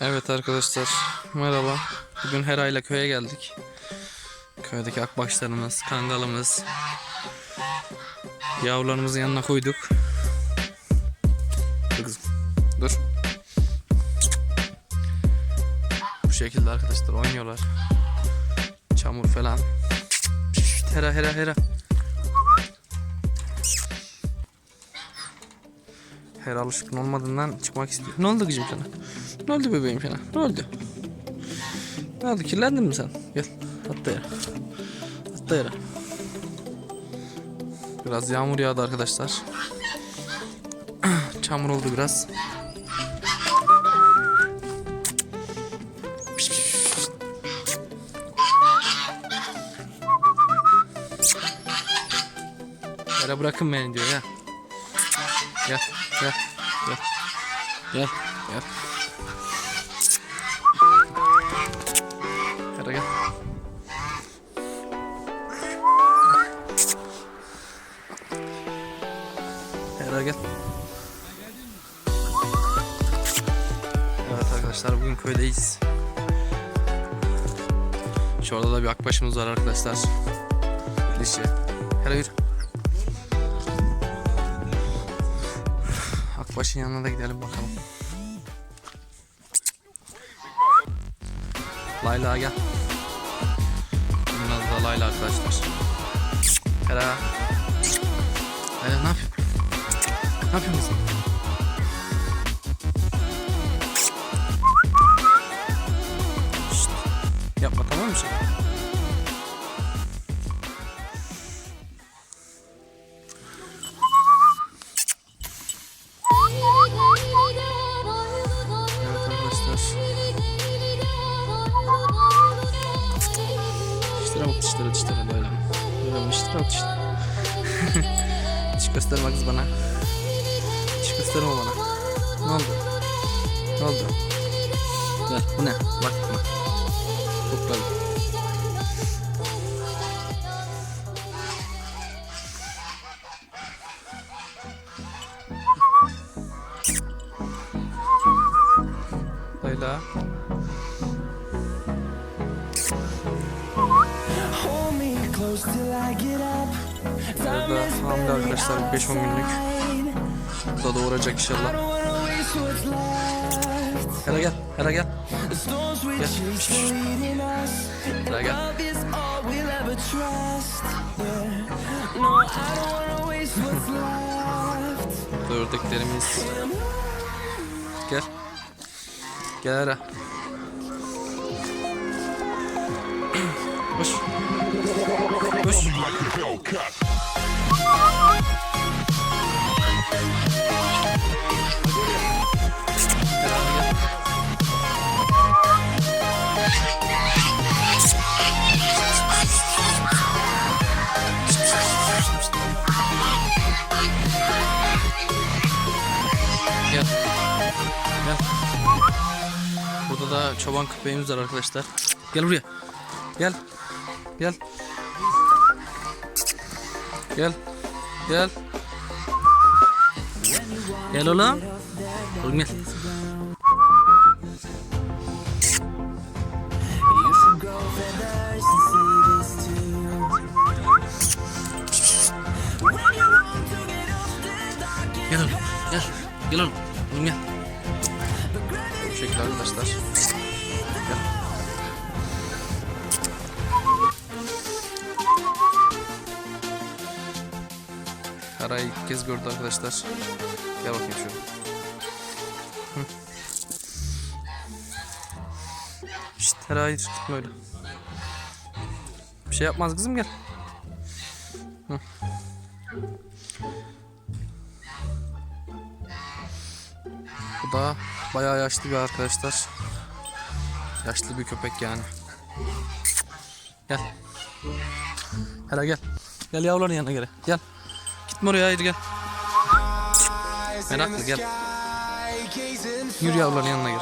Evet arkadaşlar merhaba. Bugün Hera köye geldik. Köydeki akbaşlarımız, kangalımız, yavrularımızın yanına koyduk. Kızım, dur. Bu şekilde arkadaşlar oynuyorlar. Çamur falan. Hera Hera Hera. Her alışkın olmadığından çıkmak istiyor. Ne oldu kızım sana? Ne oldu bebeğim sana? Ne oldu? Ne oldu? Kirlendin mi sen? Gel. Atla yere. Atla yere. Biraz yağmur yağdı arkadaşlar. Çamur oldu biraz. Yere bırakın beni diyor ya. Gel, gel, gel. Gel, gel. Arkadaşlar bugün köydeyiz. Şurada da bir akbaşımız var arkadaşlar. Dişi. Hele yürü. Akbaş'ın yanına da gidelim bakalım. Layla gel. Bunun da Layla arkadaşlar. Hera. Layla ne yapıyorsun? Ne yapıyorsun Bak dişlere. Diş gösterme kız bana. Diş gösterme bana. Ne oldu? Ne oldu? Gel bu ne? Bak buna. Topladım. Layla. Burada hamile arkadaşlar 5-10 günlük. Bu da doğuracak inşallah. Hera gel. Hera gel. Us. Hera gel. Ördeklerimiz. Gel. Gel Hera. Burada da çoban köpeğimiz var arkadaşlar. Gel buraya. Gel. Gel. Gel. Gel. Gel oğlum. Oğlum gel. You should grow feathers and say this too. When you want to get up the dark Gel oğlum. Gel. Gel oğlum. Oğlum gel. Karayı ilk kez gördü arkadaşlar. Gel bakayım şöyle. Şşt Hera hayır gitme öyle. Bir şey yapmaz kızım gel. Bu da bayağı yaşlı bir arkadaşlar. Yaşlı bir köpek yani. Gel. Hele gel. Gel yavruların yanına gel. Gel. Gitme oraya hayır gel. Meraklı gel. Yürü yavruların yanına gel.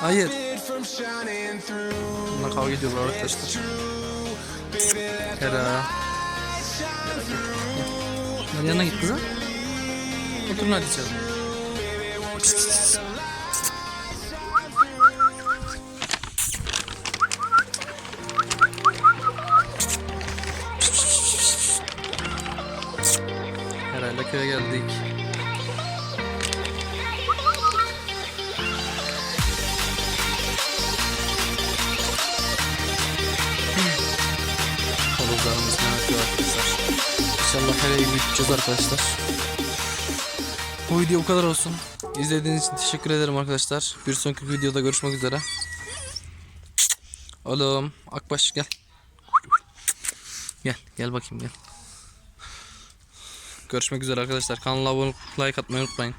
Hayır. Bununla kavga ediyorlar arkadaşlar. Hera. Yanına git kızım. Oturun hadi içeri. Geldik. Horozlarımız ne yapıyor arkadaşlar? İnşallah evi büyüteceğiz arkadaşlar. Bu video bu kadar olsun. İzlediğiniz için teşekkür ederim arkadaşlar. Bir sonraki videoda görüşmek üzere. Oğlum Akbaş gel. Gel gel bakayım gel. Görüşmek üzere arkadaşlar. Kanala abone like atmayı unutmayın.